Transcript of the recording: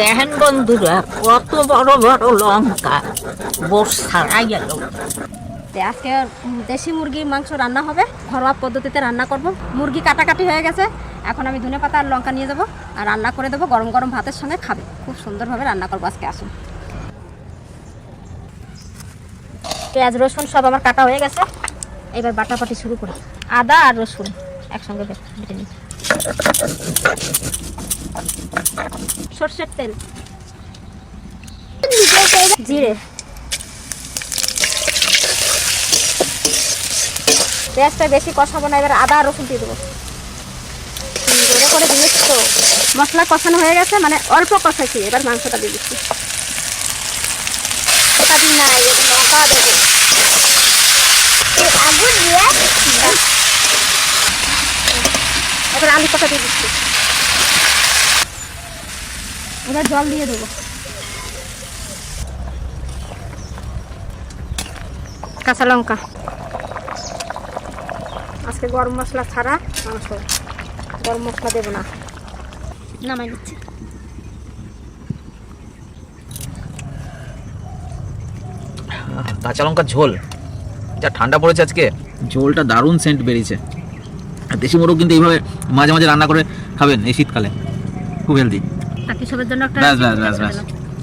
দেখেন বন্ধুরা, কত বড় বড় লঙ্কা। বস ছাড়াই গেল। আজকে দেশি মুরগির মাংস রান্না হবে। ঘরোয়া পদ্ধতিতে রান্না করব। মুরগি কাটাকাটি হয়ে গেছে। এখন আমি ধনে পাতা আর লঙ্কা নিয়ে যাব আর রান্না করে দেবো। গরম গরম ভাতের সঙ্গে খাবে। খুব সুন্দরভাবে রান্না করব আজকে, আসুন। পেঁয়াজ, রসুন সব আমার কাটা হয়ে গেছে। এবার বাটাপাটি শুরু করি। আদা আর রসুন। একসঙ্গে নিই সর্ষের তেল। জিরে। পেঁয়াজটা বেশি কষাবো না, এবার আদা রসুন দিয়ে দেবো। করে দিয়েছি তো, মশলা কষানো হয়ে গেছে মানে অল্প কষাইছি, এবার মাংসটা দিয়ে দিচ্ছি। লঙ্কা দেবো আগুন দিয়ে এবার আলু কষা দিয়ে দিচ্ছি। এবার জল দিয়ে দেবো। কাঁচা লঙ্কা। আজকে গরম মশলা ছাড়া মাংস গরম মশলা দেবো না। নামাই দিচ্ছি। কাঁচা লঙ্কার ঝোল। যা ঠান্ডা পড়েছে আজকে ঝোলটা দারুণ সেন্ট বেরিয়েছে। দেশি মোরগ কিন্তু এইভাবে মাঝে মাঝে রান্না করে খাবেন এই শীতকালে। খুব হেলদি বাকি সবের জন্য একটা ব্যাস ব্যাস ব্যাস ব্যাস। দিলাম।